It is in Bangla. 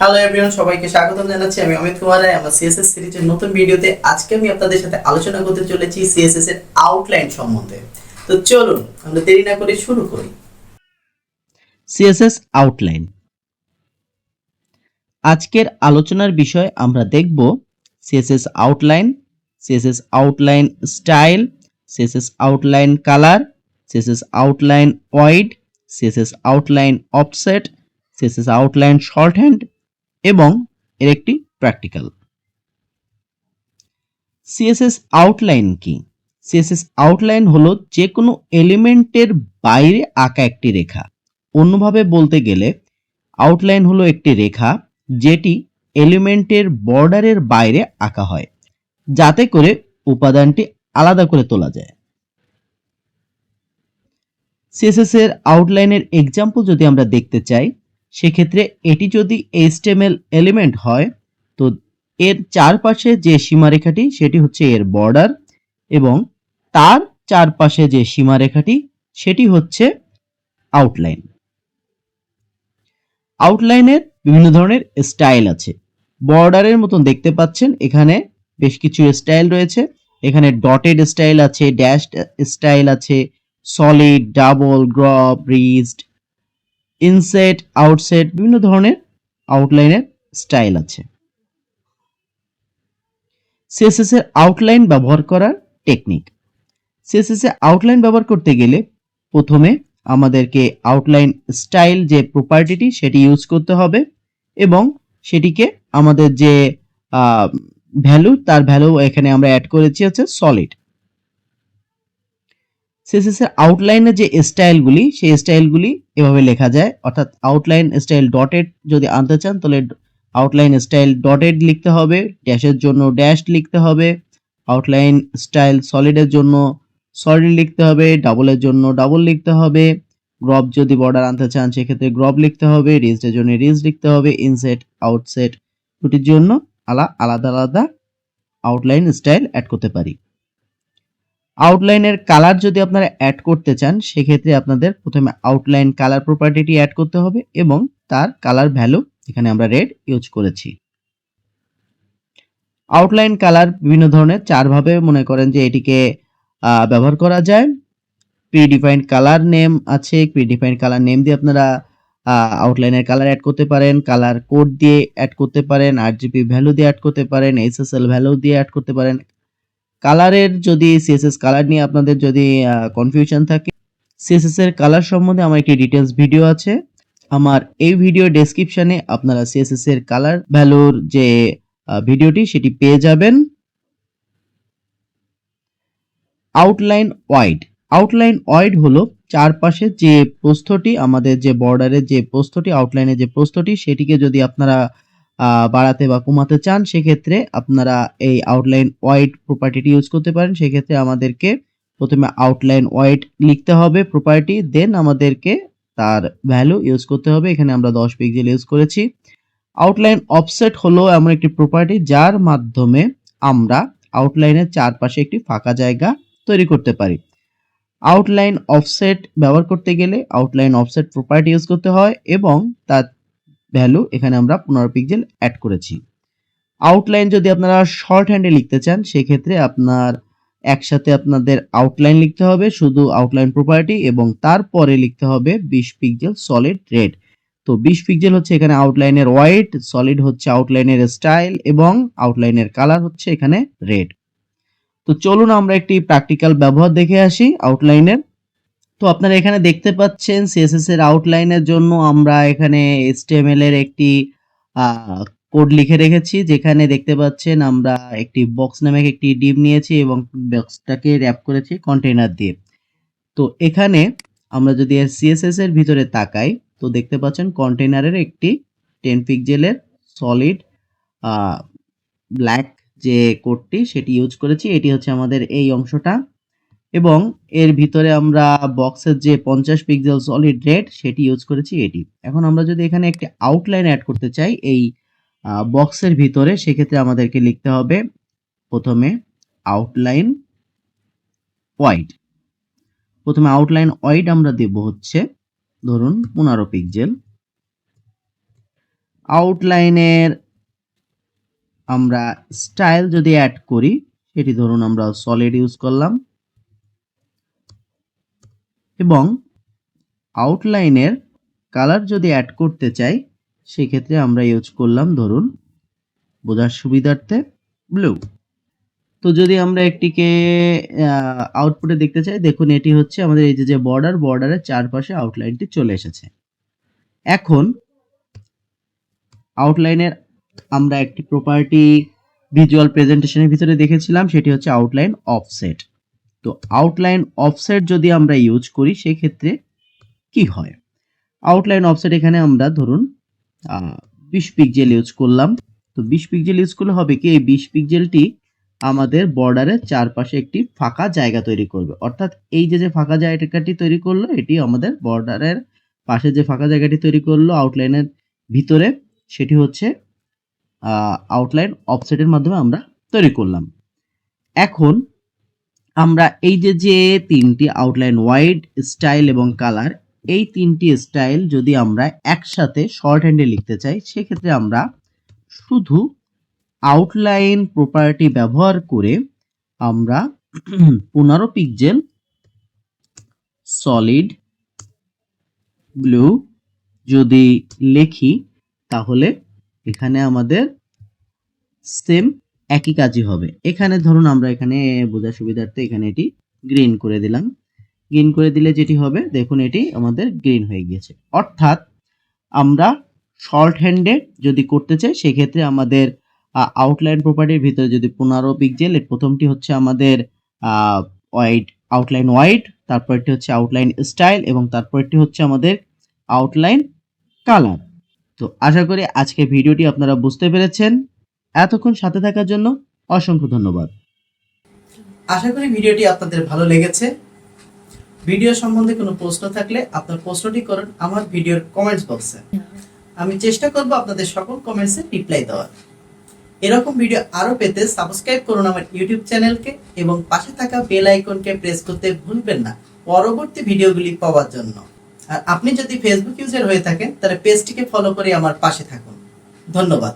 হ্যালো এভরিওয়ান সবাইকে স্বাগতম জানাচ্ছি আমি অমিত কুমার রায়। আমার সিএসএস সিরিজের নতুন ভিডিওতে আজকে আমি আপনাদের সাথে আলোচনা করতে চলেছি সিএসএস এর আউটলাইন সম্বন্ধে। তো চলুন, আমরা দেরি না করে শুরু করি। সিএসএস আউটলাইন আজকের আলোচনার বিষয় আমরা দেখব CSS outline CSS outline style CSS outline colour CSS outline wide CSS outline offset CSS outline shorthand এবং এর একটি প্র্যাকটিক্যাল সিএসএস আউটলাইন কি? সিএসএস আউটলাইন হলো যে কোনো এলিমেন্টের বাইরে আঁকা একটি রেখা। অন্যভাবে বলতে গেলে আউটলাইন হলো একটি রেখা যেটি এলিমেন্টের বর্ডারের বাইরে আঁকা হয়, যাতে করে উপাদানটি আলাদা করে তোলা যায়। সিএসএস এর আউটলাইনের এক্সাম্পল যদি আমরা দেখতে চাই সেক্ষেত্রে এটি যদি এইচটিএমএল এলিমেন্ট হয়, তো এর চারপাশে যে সীমারেখাটি, সেটি হচ্ছে এর বর্ডার এবং তার চারপাশে যে সীমারেখাটি, সেটি হচ্ছে আউটলাইন আউটলাইনের বিভিন্ন ধরনের স্টাইল আছে। বর্ডারের মতন দেখতে পাচ্ছেন, এখানে বেশ কিছু স্টাইল রয়েছে। এখানে ডটেড স্টাইল আছে ড্যাশ স্টাইল আছে solid double groove ridged inset outset বিভিন্ন ধরনের আউটলাইনের স্টাইল আছে। সিএসএস এর আউটলাইন ব্যবহার করার টেকনিক সিএসএস এর আউটলাইন ব্যবহার করতে গেলে প্রথমে আমাদেরকে আউটলাইন স্টাইল যে প্রপার্টিটি সেটি ইউজ করতে হবে এবং সেটিকে আমাদের যে ভ্যালু তার ভ্যালু এখানে আমরা অ্যাড করেছি হচ্ছে সলিড সিএসএস এর আউটলাইনে যে স্টাইলগুলি সেই স্টাইলগুলি এভাবে লেখা যায়। অর্থাৎ আউটলাইন স্টাইল ডটেড যদি আনতে চান, তাহলে আউটলাইন স্টাইল ডটেড লিখতে হবে ড্যাশের জন্য ড্যাশ লিখতে হবে আউটলাইন স্টাইল সলিডের জন্য সলিড লিখতে হবে ডাবলের জন্য ডাবল লিখতে হবে গ্রপ যদি বর্ডার আনতে চান, সেক্ষেত্রে গ্রপ লিখতে হবে রিজের জন্য রিজ লিখতে হবে ইনসেট আউটসেট দুটির জন্য আলা, আলাদা আলাদা আউটলাইন স্টাইল অ্যাড করতে পারি। আউটলাইনের কালার যদি আপনারা অ্যাড করতে চান, সেক্ষেত্রে আপনাদের প্রথমে আউটলাইন কালার প্রপার্টিটি অ্যাড করতে হবে এবং তার কালার ভ্যালু এখানে আমরা রেড ইউজ করেছি। আউটলাইন কালার বিভিন্ন ধরনের চারভাবে মনে করেন যে এটিকে ব্যবহার করা যায়। প্রিডিফাইন্ড কালার নেম আছে প্রিডিফাইন্ড কালার নেম দিয়ে আপনারা আউটলাইনের কালার অ্যাড করতে পারেন কালার কোড দিয়ে অ্যাড করতে পারেন আরজিপি ভ্যালু দিয়ে অ্যাড করতে পারেন এসএসএল ভ্যালু দিয়ে অ্যাড করতে পারেন কালারের যদি সিএসএস কালার নিয়ে আপনাদের যদি কনফিউশন থাকে সিএসএস এর কালার সম্বন্ধে আমার একটি ডিটেলস ভিডিও আছে। আমার এই ভিডিও ডেসক্রিপশনে আপনারা সিএসএস এর কালার ভ্যালুর যে ভিডিওটি সেটি পেয়ে যাবেন। আউটলাইন ওয়াইড আউটলাইন ওয়াইড হলো চারপাশে যে প্রস্থটি, আমাদের যে বর্ডারের যে প্রস্থটি আউটলাইনের যে প্রস্থটি, সেটিকে যদি আপনারা বাড়াতে বা কমাতে চান, সেক্ষেত্রে আপনারা এই আউটলাইন ওয়াইড প্রপার্টিটি ইউজ করতে পারেন। সেক্ষেত্রে আমাদেরকে প্রথমে আউটলাইন ওয়াইড লিখতে হবে প্রপার্টি দেন আমাদেরকে তার ভ্যালু ইউজ করতে হবে। এখানে আমরা দশ পিক্সেল ইউজ করেছি। আউটলাইন অফসেট হলো এমন একটি প্রপার্টি যার মাধ্যমে আমরা আউটলাইনের চারপাশে একটি ফাঁকা জায়গা তৈরি করতে পারি। আউটলাইন অফসেট ব্যবহার করতে গেলে আউটলাইন অফসেট প্রপার্টি ইউজ করতে হয় এবং তার ভ্যালু এখানে আমরা পনেরো পিক্সেল অ্যাড করেছি। আউটলাইন যদি আপনারা শর্ট হ্যান্ডে লিখতে চান, সেক্ষেত্রে আপনার একসাথে আপনাদের আউটলাইন লিখতে হবে, শুধু আউটলাইন প্রপার্টি এবং তারপরে লিখতে হবে বিশ পিক্সেল সলিড রেড তো বিশ পিক্সেল হচ্ছে এখানে আউটলাইনের হোয়াইট সলিড হচ্ছে আউটলাইনের স্টাইল এবং আউটলাইনের কালার হচ্ছে এখানে রেড তো চলুন আমরা একটি প্র্যাকটিক্যাল ব্যবহার দেখে আসি আউটলাইনের তো আপনারা এখানে দেখতে পাচ্ছেন সিএসএস এর আউটলাইনের জন্য আমরা এখানে HTML এর একটি কোড লিখে রেখেছি। যেখানে দেখতে পাচ্ছেন আমরা একটি বক্স নামে একটি ডিপ নিয়েছি এবং বক্সটাকে র্যাপ করেছি কন্টেইনার দিয়ে। তো এখানে আমরা যদি সিএসএস এর ভিতরে তাকাই, তো দেখতে পাচ্ছেন কন্টেইনারের একটি টেন পিক্সেলের সলিড ব্ল্যাক যে কোডটি সেটি ইউজ করেছি। এটি হচ্ছে আমাদের এই অংশটা। এবং এর ভিতরে আমরা বক্সের যে পঞ্চাশ পিক্সেল সলিড রেড সেটি ইউজ করেছি এটি। এখন আমরা যদি এখানে একটি আউটলাইন অ্যাড করতে চাই, এই বক্সের ভিতরে, সেক্ষেত্রে আমাদেরকে লিখতে হবে প্রথমে আউটলাইন হোয়াইট প্রথমে আউটলাইন হোয়াইট আমরা দেব হচ্ছে, ধরুন পনেরো পিক্সেল আউটলাইনের আমরা স্টাইল যদি অ্যাড করি, সেটি ধরুন আমরা সলিড ইউজ করলাম। এবং আউটলাইনের কালার যদি অ্যাড করতে চাই, সেক্ষেত্রে আমরা ইউজ করলাম ধরুন বোঝার সুবিধার্থে ব্লু তো যদি আমরা একটিকে আউটপুটে দেখতে চাই, দেখুন এটি হচ্ছে আমাদের এই যে বর্ডার বর্ডারের চারপাশে আউটলাইনটি চলে এসেছে। এখন আউটলাইনের আমরা একটি প্রপার্টি ভিজুয়াল প্রেজেন্টেশনের ভিতরে দেখেছিলাম, সেটি হচ্ছে আউটলাইন অফসেট তো আউটলাইন অফসেট যদি আমরা ইউজ করি, সেক্ষেত্রে কি হয়? আউটলাইন অফসেট এখানে আমরা ধরুন বিশ পিক্সেল ইউজ করলাম। তো বিশ পিক্সেল ইউজ করলে হবে কি? এই বিশ পিক্সেলটি আমাদের বর্ডারের চারপাশে একটি ফাঁকা জায়গা তৈরি করবে। অর্থাৎ এই যে যে ফাঁকা জায়গাটি তৈরি করল, এটি আমাদের বর্ডারের পাশে যে ফাঁকা জায়গাটি তৈরি করল আউটলাইনের ভিতরে, সেটি হচ্ছে আউটলাইন অফসেটের মাধ্যমে আমরা তৈরি করলাম। এখন আমরা এই যে যে তিনটি আউটলাইন ওয়াইড স্টাইল এবং কালার এই তিনটি স্টাইল যদি আমরা একসাথে শর্ট হ্যান্ডে লিখতে চাই, সেক্ষেত্রে আমরা শুধু আউটলাইন প্রপার্টি ব্যবহার করে আমরা পনেরো পিক্সেল সলিড ব্লু যদি লিখি, তাহলে এখানে আমাদের সেম একই কাজই হবে। এখানে ধরুন আমরা এখানে বোঝার সুবিধার্থে এখানে এটি গ্রিন করে দিলাম। গ্রিন করে দিলে যেটি হবে, দেখুন এটি আমাদের গ্রিন হয়ে গিয়েছে। অর্থাৎ আমরা শর্ট হ্যান্ডে যদি করতে চাই, সেক্ষেত্রে আমাদের আউটলাইন প্রপার্টির ভিতরে যদি পনেরো পিক্সেল এর প্রথমটি হচ্ছে আমাদের হোয়াইট আউটলাইন হোয়াইট তারপরটি হচ্ছে আউটলাইন স্টাইল এবং তারপরটি হচ্ছে আমাদের আউটলাইন কালার তো আশা করি আজকে ভিডিওটি আপনারা বুঝতে পেরেছেন। এতক্ষণ সাথে থাকার জন্য অসংখ্য ধন্যবাদ। আশা করি ভিডিওটি আপনাদের ভালো লেগেছে। ভিডিও সম্বন্ধে কোনো প্রশ্ন থাকলে আপনার প্রশ্নটি করুন আমার ভিডিওর কমেন্টস বক্সে আমি চেষ্টা করব আপনাদের সকল কমেন্টসে রিপ্লাই দেওয়ার। এরকম ভিডিও আরও পেতে সাবস্ক্রাইব করুন আমার ইউটিউব চ্যানেলকে এবং পাশে থাকা বেল আইকনকে প্রেস করতে ভুলবেন না পরবর্তী ভিডিওগুলি পাওয়ার জন্য। আর আপনি যদি ফেসবুক ইউজার হয়ে থাকেন, তাহলে পেজটিকে ফলো করে আমার পাশে থাকুন। ধন্যবাদ।